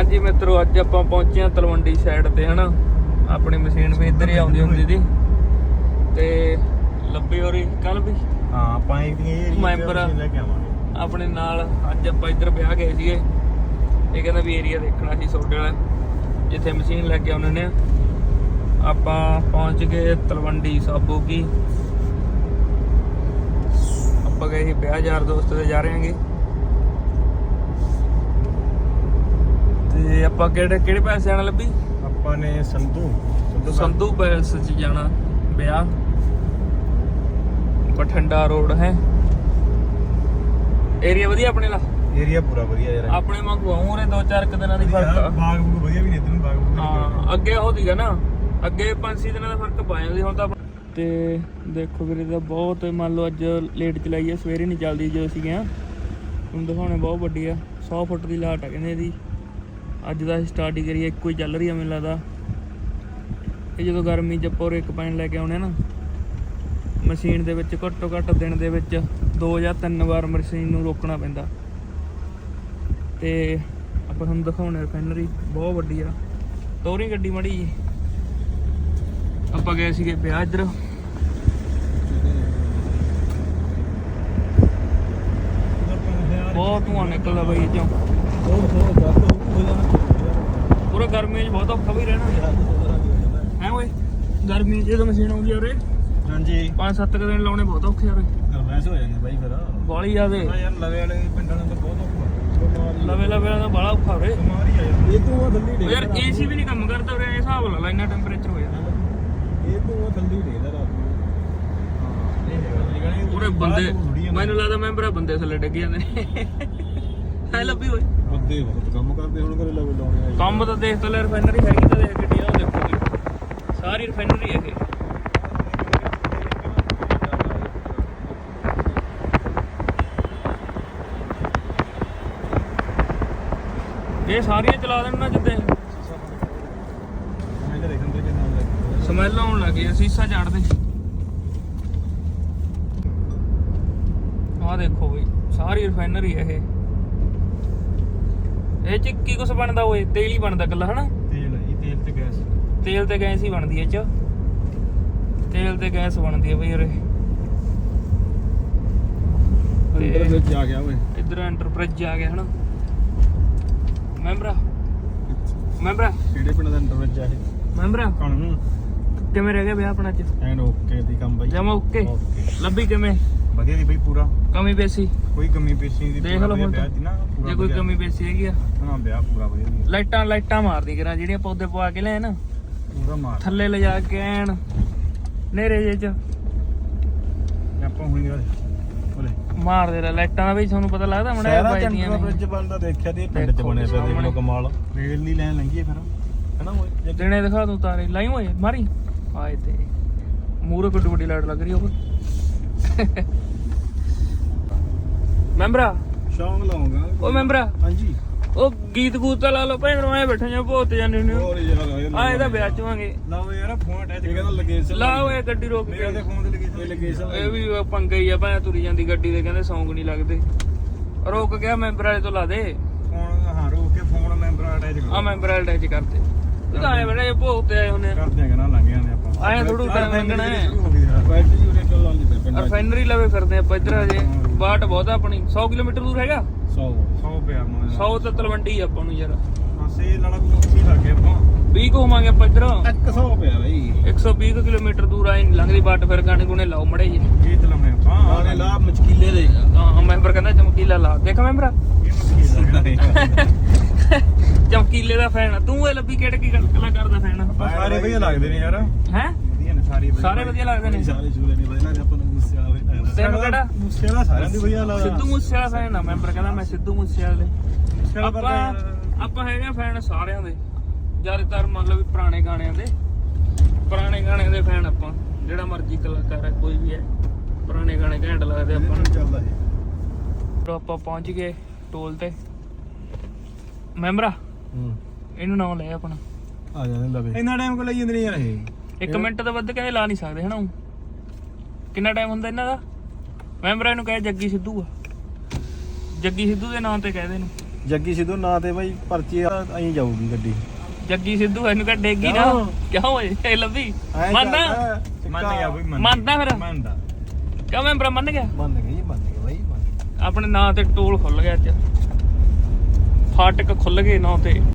ਲੋ ਅੱਜ ਆਪਾਂ ਪਹੁੰਚੇ ਆ ਤਲਵੰਡੀ ਸਾਈਡ ਤੇ ਹਨਾ? ਆਪਣੀ ਮਸ਼ੀਨ ਵੀ ਇੱਧਰ ਹੀ ਆਉਂਦੀ ਹੁੰਦੀ ਸੀ। ਤੇ ਲੱਭੀ ਹੋਰੀ ਕੱਲ ਵੀ? ਹਾਂ ਆਪਾਂ ਇਹ ਮੈਂਬਰ ਆ। ਲੈ ਕੇ ਆਵਾਂਗੇ। ਆਪਣੇ ਨਾਲ ਅੱਜ ਆਪਾਂ ਇੱਧਰ ਵਿਆਹ ਗਏ ਸੀਗੇ। ਇਹ ਕਹਿੰਦਾ ਵੀ ਏਰੀਆ ਦੇਖਣਾ ਸੀ ਸੋਡੇ ਵਾਲਾ ਜਿੱਥੇ ਮਸ਼ੀਨ ਲੈ ਕੇ ਆਉਣੇ ਨੇ ਆਪਾਂ ਪਹੁੰਚ ਗਏ ਤਲਵੰਡੀ ਸਾਬੋ ਕੀ। ਆਪਾਂ ਗਏ ਸੀ ਵਿਆਹ ਯਾਰ ਦੋਸਤ ਦੇ ਜਾ ਰਹੇ ਹਾਂਗੇ। ਤੇ ਆਪਾਂ ਕਿਹੜੇ ਕਿਹੜੇ ਪੈਸੇ ਆਣ ਲੱਭੀ? ਆਪਾਂ ਨੇ ਸੰਧੂ। ਸੰਧੂ ਪੈਲਸ ਚ ਜਾਣਾ ਵਿਆਹ। ਬਠਿੰਡਾ ਰੋਡ ਹੈ। ਏਰੀਆ ਵਧੀਆ ਆਪਣੇ ਲਾ ਏਰੀਆ ਪੂਰਾ ਵਧੀਆ ਯਾਰ। ਆਪਣੇ ਵਾਂਗੂ ਆਉਂ ਰੇ ਦੋ ਚਾਰ ਕੁ ਦਿਨਾਂ ਦੀ ਫ਼ਰਕ ਆ। ਬਾਗ ਬੂਗ ਵਧੀਆ ਵੀ ਨੇ ਇਧਰ ਨੂੰ ਬਾਗ ਬੂਗ ਹਾਂ ਅੱਗੇ ਉਹ ਸੀਗਾ ਨਾ। ਅੱਗੇ 5-6 ਦਿਨਾਂ ਦਾ ਫ਼ਰਕ ਪਾ ਜਾਂਦੀ ਹੁਣ ਤਾਂ ਤੇ ਦੇਖੋ ਵੀਰੇ ਦਾ ਬਹੁਤ ਮੰਨ ਲਓ ਅੱਜ ਲੇਟ ਚਲਾਈ ਹੈ ਸਵੇਰੇ ਨਹੀਂ ਚੱਲਦੀ ਜਦੋਂ ਅਸੀਂ ਗਏ ਆ ਤੁਹਾਨੂੰ ਦਿਖਾਉਣੇ ਬਹੁਤ ਵੱਡੀ ਆ 100 ਫੁੱਟ ਦੀ ਲਾਟ ਆ ਕਹਿੰਦੇ ਇਹਦੀ। ਅੱਜ ਦਾ ਸਟਾਰਟ ਹੀ ਕਰੀਏ, ਇੱਕੋ ਹੀ ਚੱਲ ਰਹੀ ਆ ਮੈਨੂੰ ਲੱਗਦਾ। ਇਹ ਜਦੋਂ ਗਰਮੀ ਚ ਪੌਰ ਇੱਕ ਪੈਣ ਲੈ ਕੇ ਆਉਣੇ ਨਾ, ਮਸ਼ੀਨ ਦੇ ਵਿੱਚ, ਘੱਟੋ ਘੱਟ ਦਿਨ ਦੇ ਵਿੱਚ ਦੋ ਜਾਂ ਤਿੰਨ ਵਾਰ ਮਸ਼ੀਨ ਨੂੰ ਰੋਕਣਾ ਪੈਂਦਾ। ਤੇ ਆਪਾਂ ਤੁਹਾਨੂੰ ਦਿਖਾਉਣੇ ਰਿਫਾਈਨਰੀ ਬਹੁਤ ਵੱਡੀ ਆ। ਤੋਰੀ ਗੱਡੀ ਮੜੀ ਜੀ। ਆਪਾਂ ਗਏ ਸੀਗੇ ਵਿਆਹ ਇੱਧਰ ਬਹੁਤ ਧੂਆਂ ਨਿਕਲਦਾ ਬਈ ਚੋਂ। ਪੂਰਾ ਗਰਮੀ 'ਚ ਬਹੁਤ ਔਖਾ ਵੀ ਰਹਿਣਾ। ਹੈ ਓਏ? ਗਰਮੀ 'ਚ ਜਦੋਂ ਮਸ਼ੀਨ ਆਉਂਦੀ ਆ ਉਰੇ। ਹਾਂਜੀ। 5-7 ਦਿਨ ਲਾਉਣੇ ਬਹੁਤ ਔਖੇ ਆ ਉਰੇ। ਗਰਮੈਸ਼ ਹੋ ਜਾਂਦੀ ਬਾਈ ਫਿਰ। ਬਾਲੀ ਜਾਵੇ ਹਾਂ ਯਾਰ ਲਵੇ ਵਾਲੇ ਪਿੰਡਾਂ ਨੂੰ ਤਾਂ ਬਹੁਤ ਔਖਾ। ਬਿਮਾਰੀ ਲਵੇ ਲਵੇ ਦਾ ਬੜਾ ਔਖਾ ਉਰੇ। ਬਿਮਾਰੀ ਆ ਯਾਰ ਇਹ ਤੂੰ ਉਹ ਥੱਲੀ ਉਹ ਯਾਰ ਏਸੀ ਵੀ ਨਹੀਂ ਕੰਮ ਕਰਦਾ ਉਰੇ ਇਹ ਹਿਸਾਬ ਲਾ ਲੈ ਇੰਨਾ ਟੈਂਪਰੇਚਰ ਹੋ ਜਾਂਦਾ। ਇਹ ਤੂੰ ਉਹ ਥੱਲੀ ਡੇਦਾ ਰਾਤ ਨੂੰ। ਹਾਂ ਇਹ ਹੈਗਾ ਨਿਕਲੇ ਪੂਰੇ ਬੰਦੇ ਮੈਨੂੰ ਲੱਗਦਾ ਮੈਂ ਭਰਾ ਬੰਦੇ ਥੱਲੇ ਡਿੱਗ ਜਾਂਦੇ ਨੇ। ਹੈ ਲੱਭੀ ਓਏ। ਬੰਦੇ ਬਹੁਤ ਕੰਮ ਕਰਦੇ ਹੁਣ ਘਰੇ ਲਵੇ ਲਾਉਣੇ ਆ। ਕੰਮ ਤਾਂ ਦੇਖ ਤਾਂ ਲੈ ਰਿਫਾਈਨਰੀ ਹੈਗੀ ਤਾਂ ਦੇਖ ਗੱਡੀ ਆ ਉਹ ਦੇਖੋ ਜੀ। ਸਾਰੀ ਰਿਫਾਈਨਰੀ ਹੈ ਇਹ ਇਹ ਸਾਰੀਆਂ ਚਲਾ ਦੇਣ ਨਾ ਜਿੱਦੇ। ਸਮੈਲ ਆਉਣ ਲੱਗੀ ਆ ਸੀਸਾ ਝਾੜਦੇ ਆਹ ਦੇਖੋ ਬਈ ਸਾਰੀ ਰਿਫਾਈਨਰੀ ਹੈ ਇਹ। ਇਹ ਚ ਕੀ ਕੁਛ ਬਣਦਾ ਓਏ? ਤੇਲ ਹੀ ਬਣਦਾ ਕੱਲਾ ਹਨਾ? ਤੇਲ ਹੈ ਜੀ ਤੇਲ ਤੇ ਗੈਸ। ਤੇਲ ਤੇ ਗੈਸ ਹੀ ਬਣਦੀ ਐ ਚ। ਤੇਲ ਤੇ ਗੈਸ ਬਣਦੀ ਐ ਬਈ ਉਰੇ ਅੰਦਰ ਵਿੱਚ ਆ ਗਿਆ ਓਏ। ਇਧਰ ਐਂਟਰਪ੍ਰਾਈਜ਼ ਆ ਗਿਆ ਹਨਾ? ਮੈਂਬਰਾ। ਮੈਂਬਰਾ। ਕਿਹੜੇ ਪਿੰਡ ਦਾ ਅੰਦਰ ਵਿੱਚ ਆ ਇਹ? ਮੈਂਬਰਾ। ਕਣ ਨੂੰ ਕਿਵੇਂ ਰਹਿ ਗਿਆ ਵਿਆਹ ਆਪਣਾ ਚ ਐਨ ਓਕੇ ਦੀ ਕੰਮ ਬਾਈ। ਜਮਾ ਓਕੇ। ਓਕੇ। ਲੱਭੀ ਕਿਵੇਂ? ਵਧੀਆ ਦੀ ਬਾਈ ਪੂਰਾ। ਕਮੀ ਬੇਸੀ ਕੋਈ ਕਮੀ ਪੇਸ਼ੀ ਦੀ ਦੇਖ ਲਓ ਹੁਣ ਵਿਆਹ ਸੀ ਨਾ ਪੂਰਾ ਜੇ ਕੋਈ ਵਧੀਆ। ਕਮੀ ਬੇਸੀ ਹੈਗੀ ਆ। ਹਾਂ ਵਿਆਹ ਪੂਰਾ ਵਧੀਆ ਲਾਈਟਾਂ ਲਾਈਟਾਂ ਮਾਰਦੀ ਕਰਾਂ ਜਿਹੜੀਆਂ ਪੌਦੇ ਪਵਾ ਕੇ ਲੈ ਨਾ ਪੂਰਾ ਮਾਰ ਥੱਲੇ ਲਿਜਾ ਕੇ ਐਨ ਨੇਰੇ ਜੇ ਚ। ਆਪਾਂ ਹੁਣ ਗੱਲ ਬੋਲੇ। ਮਾਰਦੇ ਰਹਿ ਲਾਈਟਾਂ ਦਾ ਵੀ ਤੁਹਾਨੂੰ ਪਤਾ ਲੱਗਦਾ ਮੜਾ ਸ਼ਹਿਰਾਂ ਚ ਵੱਜਦੀਆਂ ਅੰਡਰ ਬ੍ਰਿਜ ਬਣਦਾ ਦੇਖਿਆ ਤੇ ਇਹ ਪਿੰਡ ਚ ਦੇਖੋ ਬਣਿਆ ਪਿਆ ਦੇਖ ਸਾਹਮਣੇ। ਲਓ ਕਮਾਲ। ਰੇਲ ਦੀ ਲਾਈਨ ਲੰਘੀ ਹੈ ਫਿਰ। ਹੈਨਾ ਓਏ? ਦਿਨੇ ਦਿਖਾ ਦੂੰ ਤਾਰੇ। ਲਾਈ ਹੋਏ ਮਾਰੀ। ਆਏ ਤੇ। ਮੂਰੇ ਕਿੱਡੀ ਵੱਡੀ ਲਾਈਟ ਲੱਗ ਰਹੀ ਉਹ ਮੈਂਬਰਾ? ਸ਼ੌਂਕ ਲਾਉਂਗਾ। ਓ ਮੈਂਬਰਾ? ਹਾਂਜੀ। ਉਹ ਗੀਤ ਗੂਤ ਲਾ ਲਓ ਭੈਣ ਨੂੰ ਐ ਬੈਠੇ ਜਾਂ ਭੋਤ ਜਾਂਦੇ ਨੇ ਹੋਰ ਯਾਰ ਆ ਇਹਦਾ ਵਿਆਹ ਚਵਾਂਗੇ ਲਾਓ ਯਾਰ ਫੋਨ ਅਟੈਚ ਇਹ ਕਹਿੰਦਾ ਲੋਕੇਸ਼ਨ ਲਾਓ ਇਹ ਗੱਡੀ ਰੋਕ ਮੇਰੇ ਕੇ। ਤੇ ਫੋਨ ਤੇ ਲੋਕੇਸ਼ਨ ਲੋਕੇਸ਼ਨ ਇਹ ਵੀ ਪੰਗਾ ਹੀ ਆ ਭਾਵੇਂ ਤੁਰੀ ਜਾਂਦੀ ਗੱਡੀ ਦੇ ਕਹਿੰਦੇ ਸੌਂਗ ਨਹੀਂ ਲੱਗਦੇ। ਰੋਕ ਗਿਆ ਮੈਂਬਰ ਵਾਲੇ ਤੋਂ ਲਾ ਦੇ। ਫੋਨ ਹਾਂ ਰੋਕ ਕੇ ਫੋਨ ਮੈਂਬਰ ਅਟੈਚ ਆ ਮੈਂਬਰ ਵਾਲੇ ਅਟੈਚ ਕਰਤੇ ਤੂੰ ਤਾਂ ਆਏ ਬੜੇ ਭੋਗ ਤੇ ਆਏ ਹੁੰਨੇ ਆ। ਕਰਦੇ ਆ ਨਾ ਲੰਘ ਜਾਂਦੇ ਆਪਾਂ। ਆਏਂ ਥੋੜ੍ਹਾ time ਲੰਘਣਾ ਹੈ। ਰਿਫਾਈਨਰੀ ਲਵੇ ਫਿਰਦੇ ਆਪਾਂ ਇੱਧਰ ਹਜੇ ਬਾਟ ਬਹੁਤ ਆ ਆਪਣੀ। 100 ਕਿਲੋਮੀਟਰ ਦੂਰ ਹੈਗਾ? 100 100 ਪਿਆ ਮੋਏ 100 ਤਾਂ ਤਲਵੰਡੀ ਆਪਾਂ ਨੂੰ ਯਾਰ। ਬਸ ਇਹ ਲੜਾ ਕੋ ਉੱਥੇ ਲੱਗ ਗਿਆ ਆਪਾਂ। 20 ਕੁ ਹੋਵਾਂਗੇ ਆਪਾਂ ਇੱਧਰ। 100 ਪਿਆ ਬਈ। 120 ਕੁ ਕਿਲੋਮੀਟਰ ਦੂਰ ਆਈ ਨੀ ਲੰਘਦੀ ਬਾਟ ਫਿਰ ਗਾਣੇ ਗੁਣੇ ਲਾਓ ਮੜੇ ਜੀ ਇਹ ਚਲਾਉਣੇ ਆਪਾਂ। ਆਲੇ ਲਾ ਮਚਕੀਲੇ ਦੇ। ਹਾਂ ਮੈਂਬਰ ਕਹਿੰਦਾ ਚਮਕੀਲਾ ਲਾ। ਦੇਖ ਮੈਂਬਰ? ਇਹ ਮਚਕੀਲਾ ਚਮਕੀਲੇ ਦਾ ਫੈਨ ਆ। ਤੂੰ ਇਹ ਲੱਭੀ ਕਿਹੜੇ ਕੀ ਕਲਾ ਕਰਦਾ ਫੈਨ ਸਾਰੇ ਵਧੀਆ ਲੱਗਦੇ ਨੇ ਯਾਰ। ਹੈ? ਵਧੀਆ ਨੇ ਸਾਰੇ ਸਾਰੇ ਵਧੀਆ ਲੱਗਦੇ ਨੇ। ਸਾਰੇ ਚੂਲੇ ਨੇ ਵਧੀਆ ਨੇ ਆਪਾਂ ਨੂੰ ਤੈਨੂੰ ਕਿਹੜਾ ਮੁਸਕਿਲਾ ਸਾਰਿਆਂ ਦੀ ਵਧੀਆ ਲੱਗਦਾ। ਸਿੱਧੂ ਮੂਸੇਵਾਲਾ ਫੈਨ ਆ ਮੈਂਬਰ ਕਹਿੰਦਾ ਮੈਂ ਸਿੱਧੂ ਮੂਸੇਵਾਲੇ ਮੁਸਕਿਲਾ ਪਰ ਆਪਾਂ ਆਪਾਂ ਹੈਗੇ ਫੈਨ ਸਾਰਿਆਂ ਦੇ। ਜ਼ਿਆਦਾਤਰ ਮੰਨ ਲਓ ਵੀ ਪੁਰਾਣੇ ਗਾਣਿਆਂ ਦੇ। ਪੁਰਾਣੇ ਗਾਣਿਆਂ ਦੇ ਫੈਨ ਆਪਾਂ। ਜਿਹੜਾ ਮਰਜ਼ੀ ਕਲਾਕਾਰ ਹੈ ਕੋਈ ਵੀ ਹੈ। ਪੁਰਾਣੇ ਗਾਣੇ ਘੈਂਟ ਲੱਗਦੇ ਆਪਾਂ ਨੂੰ। ਚੱਲਦਾ ਹੈ ਜਦੋਂ ਆਪਾਂ ਪਹੁੰਚ ਗਏ ਟੋਲ ਤੇ। ਮੈਂਬਰਾ ਹੂੰ। ਇਹਨੂੰ ਨਾਮ ਲੈ ਆਪਣਾ। ਆ ਜਾਂਦੇ ਲਵੇ ਇੰਨਾ ਟਾਈਮ ਕੋ ਲਈ ਜਾਂਦੇ ਨੇ ਯਾਰ ਇਹ ਇੱਕ ਮਿੰਟ ਤੋਂ ਵੱਧ ਕਹਿੰਦੇ ਲਾ ਨਹੀਂ ਸਕਦੇ ਹਨਾ। ਕਿੰਨਾ ਟਾਈਮ ਹੁੰਦਾ ਇਹਨਾਂ ਦਾ? ਮੈਂਬਰਾਂ ਨੂੰ ਕਹੇ ਜੱਗੀ ਸਿੱਧੂ ਆ। ਜੱਗੀ ਸਿੱਧੂ ਦੇ ਨਾਂ ਤੇ ਕਹਦੇ ਇਹਨੂੰ। ਜੱਗੀ ਸਿੱਧੂ ਨਾਂ ਤੇ ਬਾਈ ਪਰਚੀ ਐਂ ਜਾਊਗੀ ਗੱਡੀ। ਜੱਗੀ ਸਿੱਧੂ ਇਹਨੂੰ ਕੱਢੇਗੀ ਨਾ। ਕਿਉਂ? ਕਿਉਂ ਓਏ? ਇਹ ਲੱਭੀ। ਐਂ ਮੰਨਦਾ? ਚੱਲਦਾ, ਮੰਨ ਗਿਆ ਬਈ ਮੰਨ ਮੰਨਦਾ ਫਿਰ? ਮੰਨਦਾ। ਕਿਉਂ ਮੈਂਬਰ ਮੰਨ ਗਿਆ? ਮੰਨ ਜੀ ਮੰਨ ਗਏ ਬਾਈ ਮੰਨ ਗਏ ਆਪਣੇ ਨਾਂ ਤੇ ਟੋਲ ਖੁੱਲ ਗਿਆ ਅੱਜ। ਫਾਟਕ ਖੁੱਲ ਗਏ ਨਾਂ ਤੇ।